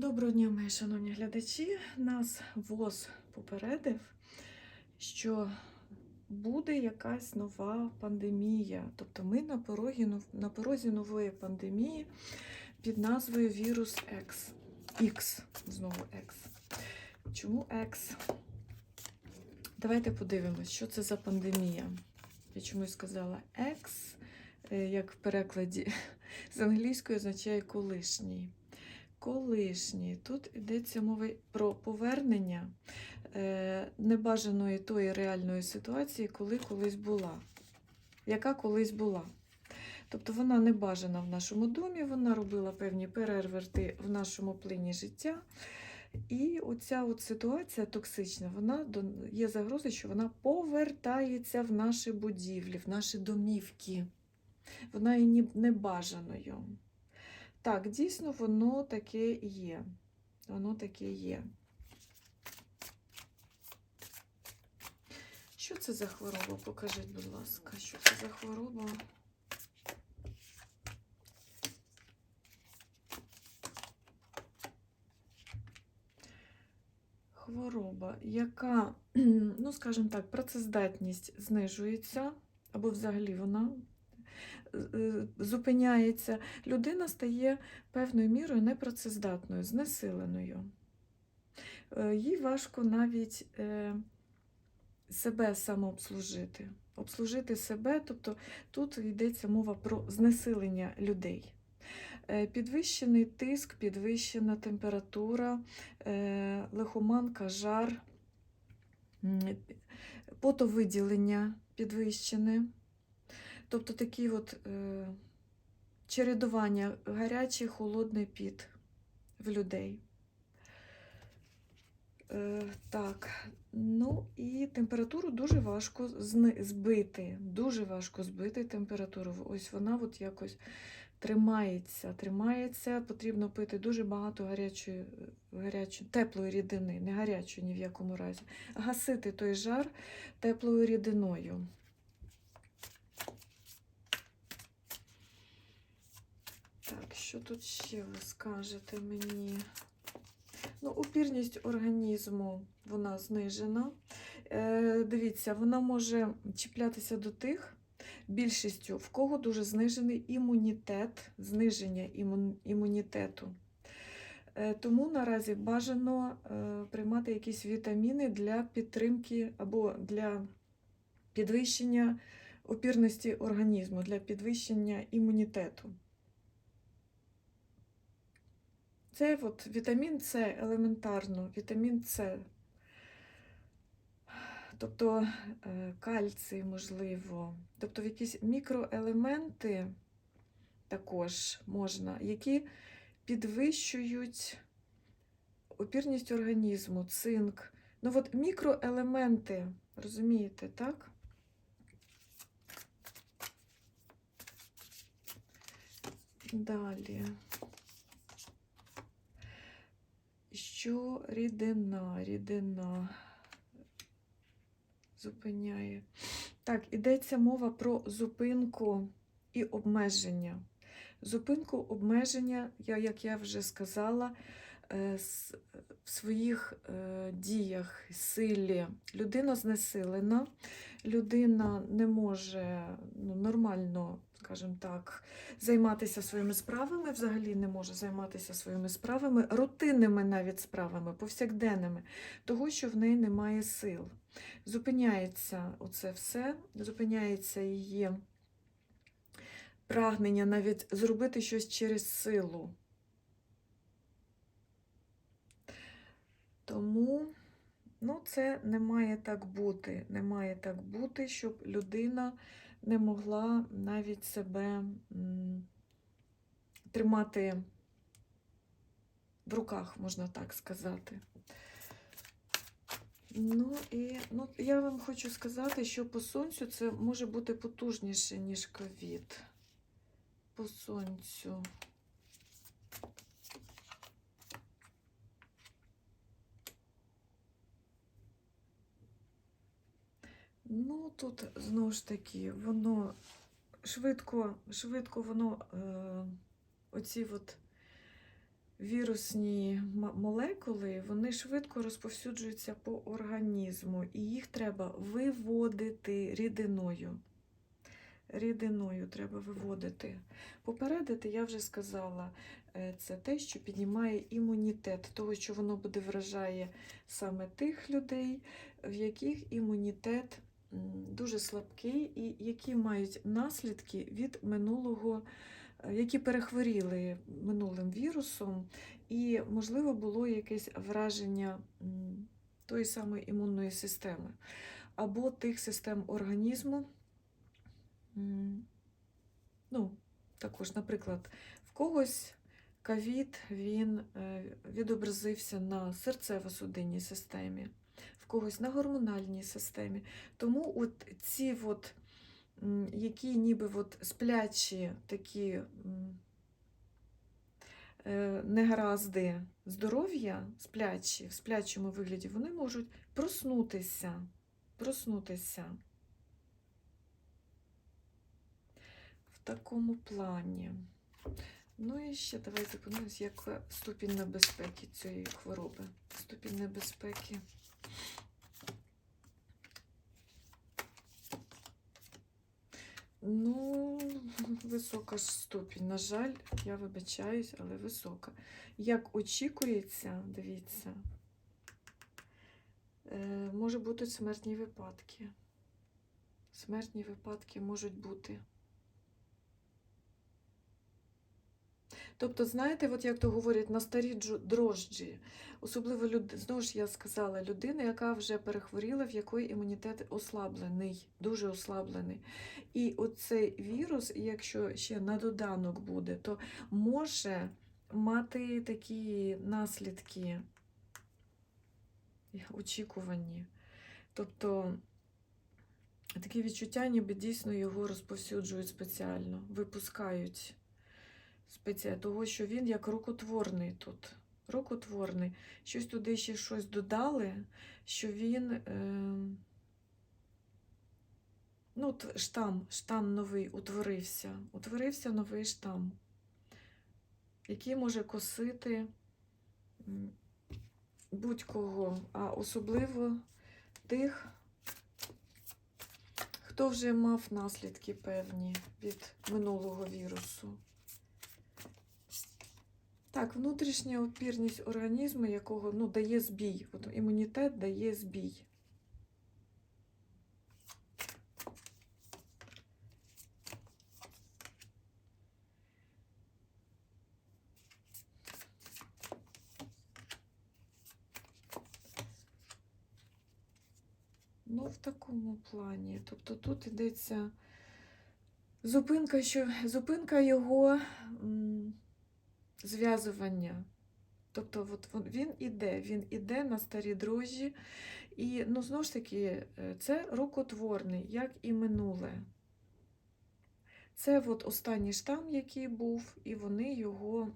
Доброго дня, мої шановні глядачі. Нас ВОЗ попередив, що буде якась нова пандемія. Тобто ми на порозі, на порозі нової пандемії під назвою вірус X. X, знову X. Чому X? Давайте подивимось, що це за пандемія. Я чомусь сказала X, е, як в перекладі з англійської означає колишній колишній. Тут йдеться мова про повернення е, небажаної тої реальної ситуації, коли колись була, яка колись була. Тобто вона не бажана в нашому домі, вона робила певні перерверти в нашому плині життя. І оця от ситуація токсична, вона є загроза, що вона повертається в наші будівлі, в наші домівки. Вона є небажаною. Так, дійсно, воно таке є. Воно таке є. Що це за хвороба? Покажіть, будь ласка, що це за хвороба? Хвороба, яка, ну, скажімо так, працездатність знижується, або взагалі вона зупиняється, людина стає певною мірою непрацездатною, знесиленою. Е, Їй важко навіть е, себе самообслужити. Обслужити себе, тобто тут йдеться мова про знесилення людей. Е, Підвищений тиск, підвищена температура, е, лихоманка, жар, потовиділення підвищене. Тобто такі от е, чередування гарячий, холодний піт в людей. Е, так, ну і температуру дуже важко збити. Дуже важко збити температуру. Ось вона от якось тримається, тримається. Потрібно пити дуже багато гарячої, гарячої, теплої рідини, не гарячої ні в якому разі. Гасити той жар теплою рідиною. Так, що тут ще ви скажете мені? Ну, опірність організму вона знижена. Е, дивіться, вона може чіплятися до тих, більшістю, в кого дуже знижений імунітет, зниження імун, імунітету. Е, тому наразі бажано е, приймати якісь вітаміни для підтримки або для підвищення опірності організму, для підвищення імунітету. Це от вітамін С елементарно, вітамін С. Тобто е, кальцій, можливо, тобто якісь мікроелементи також можна, які підвищують опірність організму, цинк. Ну от мікроелементи, розумієте, так? Далі. Що рідина, рідина зупиняє. Так, ідеться мова про зупинку і обмеження. Зупинку обмеження, я, як я вже сказала, в своїх е, діях, силі. Людина знесилена, людина не може ну, нормально, скажімо так, займатися своїми справами, взагалі не може займатися своїми справами, рутинними навіть справами, повсякденними, того, що в неї немає сил. Зупиняється оце все, зупиняється її прагнення навіть зробити щось через силу. Тому ну, це не має так бути. Не має так бути, щоб людина не могла навіть себе м, тримати в руках, можна так сказати. Ну і ну, я вам хочу сказати, що по сонцю це може бути потужніше, ніж ковід. По сонцю. Ну, тут знову ж таки, воно швидко, швидко воно е, оці от вірусні молекули, вони швидко розповсюджуються по організму, і їх треба виводити рідиною. Рідиною треба виводити. Попередити, я вже сказала, е, це те, що піднімає імунітет, того, що воно буде вражає саме тих людей, в яких імунітет дуже слабкий і які мають наслідки від минулого, е, які перехворіли минулим вірусом, і, можливо, було якесь враження тої самої імунної системи або тих систем організму. Ну, також, наприклад, в когось ковід він е, відобразився на серцево-судинній системі, в когось на гормональній системі. Тому от ці, от, які ніби от сплячі такі е, негаразди здоров'я, сплячі, в сплячому вигляді, вони можуть проснутися. Проснутися. В такому плані. Ну і ще давайте подивимось, яка ступінь небезпеки цієї хвороби. Ступінь небезпеки. Ну, висока ж ступінь. На жаль, я вибачаюсь, але висока. Як очікується, дивіться, е, може бути смертні випадки. Смертні випадки можуть бути. Тобто, знаєте, от як то говорять, на старі дрожджі, особливо люд... знову ж я сказала, людина, яка вже перехворіла, в якої імунітет ослаблений, дуже ослаблений. І оцей вірус, якщо ще на доданок буде, то може мати такі наслідки очікувані. Тобто такі відчуття, ніби дійсно його розповсюджують спеціально, випускають спеціально, того, що він як рукотворний тут. Рукотворний. Щось туди ще щось додали, що він. Е... Ну, штам, штам новий утворився. Утворився новий штам, який може косити будь-кого, а особливо тих, хто вже мав наслідки певні від минулого вірусу. Так, внутрішня опірність організму, якого ну, дає збій. От імунітет дає збій. Ну, в такому плані. Тобто тут йдеться зупинка, що, зупинка його зв'язування. Тобто от він іде, він іде на старі дрожжі. І ну, знову ж таки, е, це рукотворний, як і минуле. Це от останній штам, який був, і вони його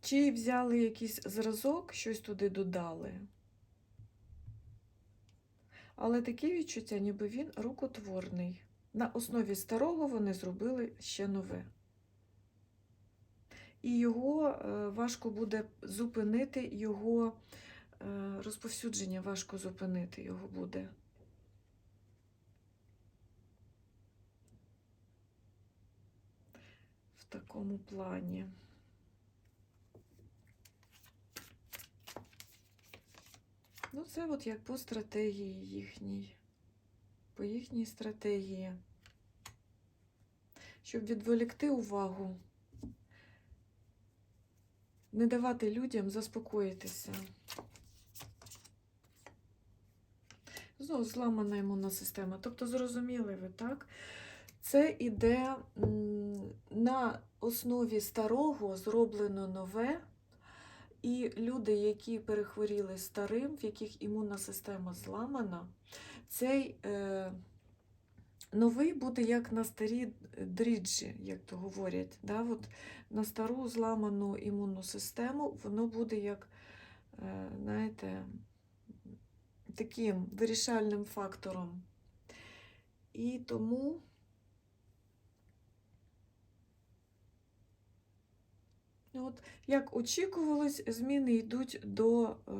чи взяли якийсь зразок, щось туди додали. Але таке відчуття, ніби він рукотворний. На основі старого вони зробили ще нове. І його е, важко буде зупинити, його е, розповсюдження важко зупинити його буде. В такому плані. Ну, це от як по стратегії їхній, по їхній стратегії. Щоб відволікти увагу, не давати людям заспокоїтися. Знову зламана імунна система. Тобто, зрозуміли ви, так? Це іде на основі старого зроблено нове. І люди, які перехворіли старим, в яких імунна система зламана, цей е, новий буде як на старі дріджі, як то говорять. Да? От на стару зламану імунну систему воно буде як, е, знаєте, таким вирішальним фактором. І тому От, як очікувалось, зміни йдуть до е,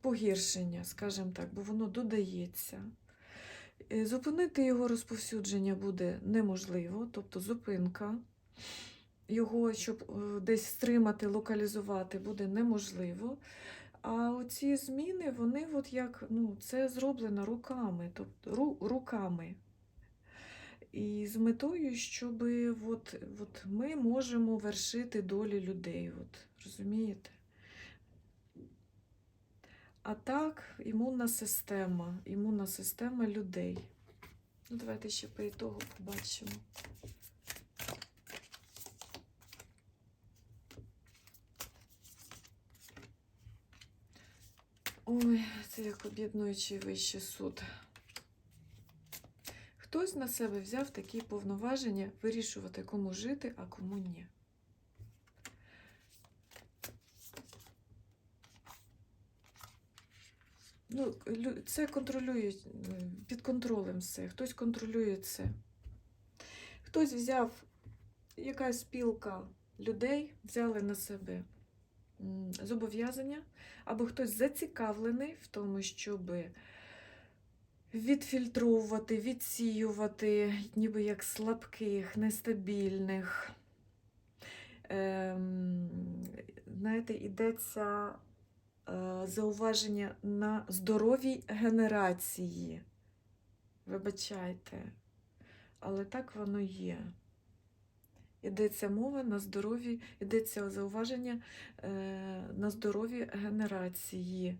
погіршення, скажімо так, бо воно додається. Е, Зупинити його розповсюдження буде неможливо, тобто зупинка його, щоб е, десь стримати, локалізувати, буде неможливо. А оці зміни, вони от як, ну, це зроблено руками, тобто ру, руками. І з метою, щоб от, от ми можемо вершити долі людей. От, розумієте? А так, імунна система, імунна система людей. Ну, давайте ще по ітогу побачимо. Ой, це як об'єднуючий вищий суд. Хтось на себе взяв такі повноваження вирішувати, кому жити, а кому ні. Ну, це контролюють під контролем все. Хтось контролює це. Хтось взяв, якась спілка людей взяли на себе зобов'язання, або хтось зацікавлений в тому, щоб відфільтровувати, відсіювати, ніби як слабких, нестабільних. Ем, знаєте, йдеться зауваження на здоровій генерації. Вибачайте, але так воно є. Йдеться мова на здорові, йдеться зауваження е, на здорові генерації.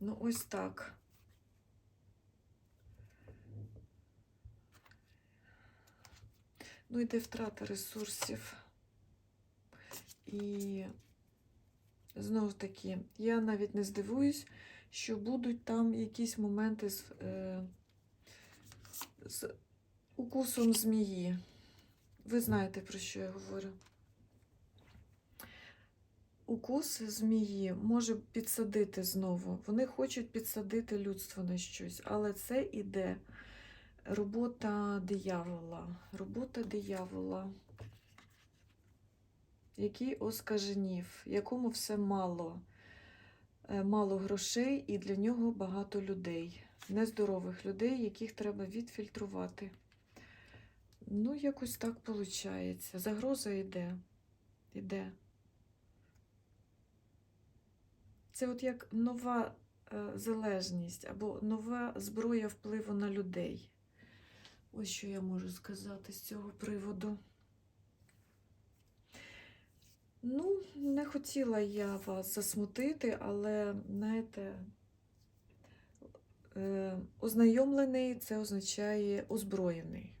Ну, ось так. Ну, йде втрата ресурсів. І знову таки, я навіть не здивуюсь, що будуть там якісь моменти з, е, з укусом змії. Ви знаєте, про що я говорю. Укус змії може підсадити знову. Вони хочуть підсадити людство на щось, але це іде робота диявола. Робота диявола, який оскаженів, якому все мало. Е, Мало грошей і для нього багато людей, нездорових людей, яких треба відфільтрувати. Ну, якось так виходить. Загроза йде. Іде. Це от як нова е, залежність або нова зброя впливу на людей. Ось що я можу сказати з цього приводу. Ну, не хотіла я вас засмутити, але, знаєте, е, ознайомлений це означає озброєний.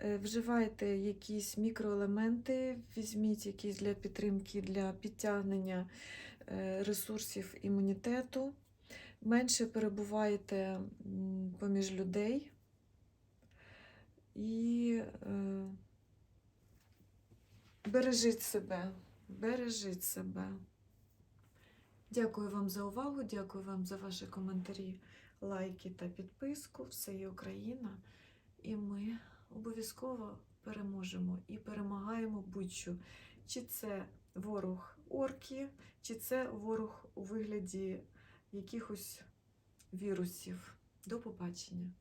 Е, Вживайте якісь мікроелементи, візьміть якісь для підтримки, для підтягнення е, ресурсів імунітету, менше перебувайте поміж людей і бережіть себе, бережіть себе. Дякую вам за увагу, дякую вам за ваші коментарі, лайки та підписку. Все є Україна. І ми обов'язково переможемо і перемагаємо будь-що. Чи це ворог орки, чи це ворог у вигляді якихось вірусів. До побачення!